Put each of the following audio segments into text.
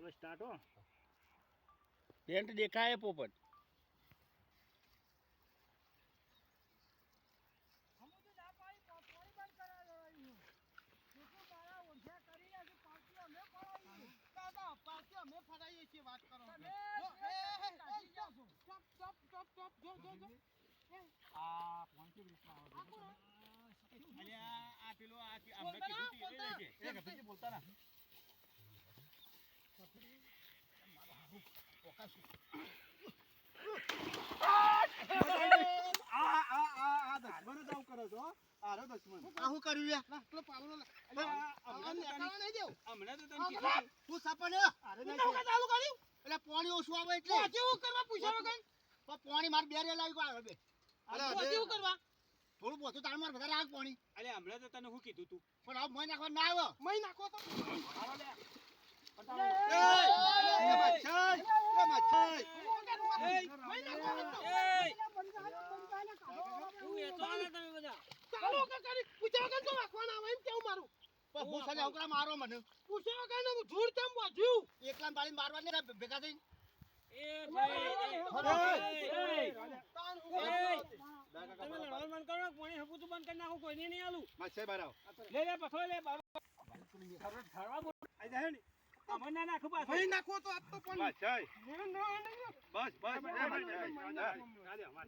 ચલો સ્ટાર્ટ હો. પેન્ટ દેખાય પોપટ દાદા, પાછી અમે ફરાઈએ છીએ, વાત કરો છો. જો, એ, એ, એ, ચપ, ચપ, ચપ, ચપ, ચપ, જો, જો, જો. આ પોઈન્ટ રીતના આવે આ કોણ? અલ્યા આ પેલો આ કે બોલતા અમને કીધું તું બોલતા. એ છે એ ગભીરજી બોલતા ના આ આ આ આ દસમાનો દાવ કરો છો આરો દસમાનો આ શું કર્યું યાર? લા, પેલો પાવલો લા. અલ્યા, આ હમણાં તો નેકાળવા નહીં દેવું. હમણાં તો તને કીધું તું સપન આરે તું ચાલુ કર્યું? એટલે પાણી ઓછું આવે એટલે હું કરવા પૂછ્યા વગર? પણ પાણી મારે બે રેલ આવી આવે બે હજી હું કરવા? થોડું બોતું તાર મારે વધારે આગ પાણી અરે હમણાં તો તને શું કીધું તું પણ હવે મય નાખવા ના આવ્યો મહી નાખો તો મચ્છાઈ, એ મચ્છાઈ. મહી નાખો તો. ચાલો કે કરી. પૂછ્યા વગર તો વાંખવાના આવે એમ કેવું મારું. પણ હું સાલે ઓકરા મારો મને. પૂછ્યા વગર ને હું ધૂળ કેમ વાંચ્યું? એકલા બાળી મારવા ને ભેગા થઈ તાન નહીં આલું. બહાર આવો. લે લે પથો લે બાબા. ઠરવા બોલ. આઈ જાય ને. અમને ના નાખું પાછું મહી નાખો તો પણ. બસ બસ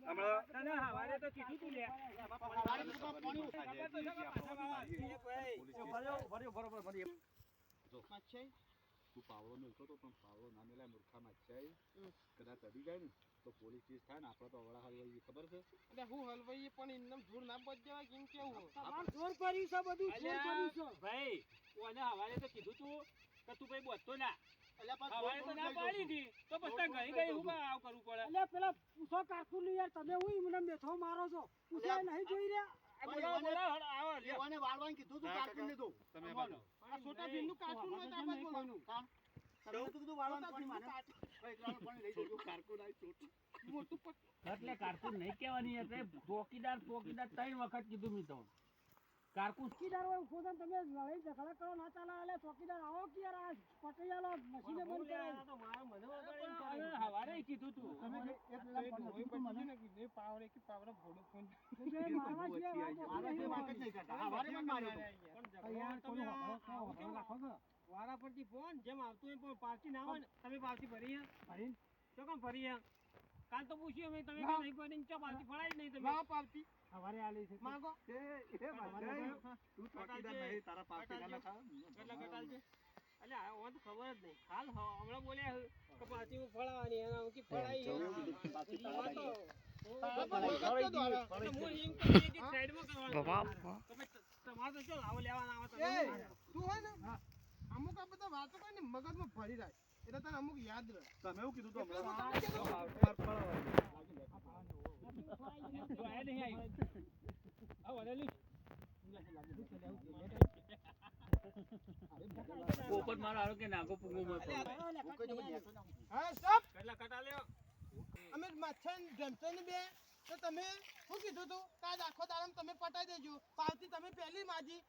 હમણાં હવારે કીધું લે પાવડો મેળતો તો પણ. પાવડો ના મેલાય મૂર્ખા માછાઈ કદાચ અડી જાય ને તો પોલીસ કેસ થાય ને આપણે તો અવળા હલવાઈ ખબર છે એટલે હું હલવાઈ પણ એમને ધૂળ ના બચ જવાય કેમ કેવું? અલ્યા, ભાઈ ઓને હવારે તો કીધું તું કે તું કઈ બોલતો ના. એટલે પણ હવારે તો ના પાડી હતી. તો પછી તારે ઘણી ઘણી હું કામ કરવું પડે? અલ્યા પેલા પૂછો કાકુને યાર તમે હું મને મેથો મારો છો? પૂછાય નહીં જોઈ રહ્યા? આ બોલાવો બોલાવો હળ, આવો લ્યો. એવાને વાળવાનું કીધું તું કાર્ટૂન ને દઉં. તમે આ બાજુ. આ છોટા ભીમનું કાર્ટૂન હોય તો આ બાજુ બોલવાનું. તમે તો કીધું વાળવાનું પાણી માને. ભાઈ, એકલાનું પાણી લઈ જજો. મોટું પટ- એટલે કારકુન નહીં કહેવાની ચોકીદાર ચોકીદાર ત્રણ વખત કીધું મેં તો કારકુન ચોકીદાર હોય ઊભો થઈને તમે લડાઈ ઝઘડા કરો ના ચાલે એટલે ચોકીદાર આવો કે યાર આ પટૈયાલો મશીને બંધ કરે હવે હવારે કીધું તું તમે એક પેલા એ ફોન ડોહી કીધું મને. ને કીધું, એ કે પાવડે ભોળો ફોન. એટલે મારવા સિવાય મારા નથી વાત જ નહીં કરતા. હા, મને માર્યો પણ યાર થોડું હકડો રાખો. વારા પરથી ફોન જેમ આવતું હોય પણ પાવતી ના હોય તમે પાર્ટી ભરી ભરીને? તો કેમ ભરી કાલ તો પૂછ્યું અમે તમે. નહીં પડી ચા પાવતી ફળાય નહીં તમે. ના પાવતી. સવારે આલી છે. માંગો. એ, એ તું ચોકીદાર નહીં, તારા પાસે ના ખા કેટલા કટાલ છે એટલે ઓન તો ખબર જ નહીં. હાલ હમણાં બોલ્યા કે પાછી હું. ફળાવાની આમ કે ફળાઈ. તમારે તો ચાલ આવો લેવાના આવે તમે એ, શું કરો? તું હોય ને? અમુક આ બધા વાતો કરે ને મગજમાં ભરી જાય એટલે તને અમુક યાદ રહે તમે એવું કીધું તો હમણાં? હું તમને કીધું. જો આ નહીં આવી. આ વળેલી. પોપટ મારો કે નાગો પૂગો મત. હા સ્ટોપ કેટલા કટા લ્યો અમે માછન જમતન બે તો તમે શું કીધું તું કાલ આખો દાડમ તમે પટાઈ દેજો પાવતી તમે પહેલી માજી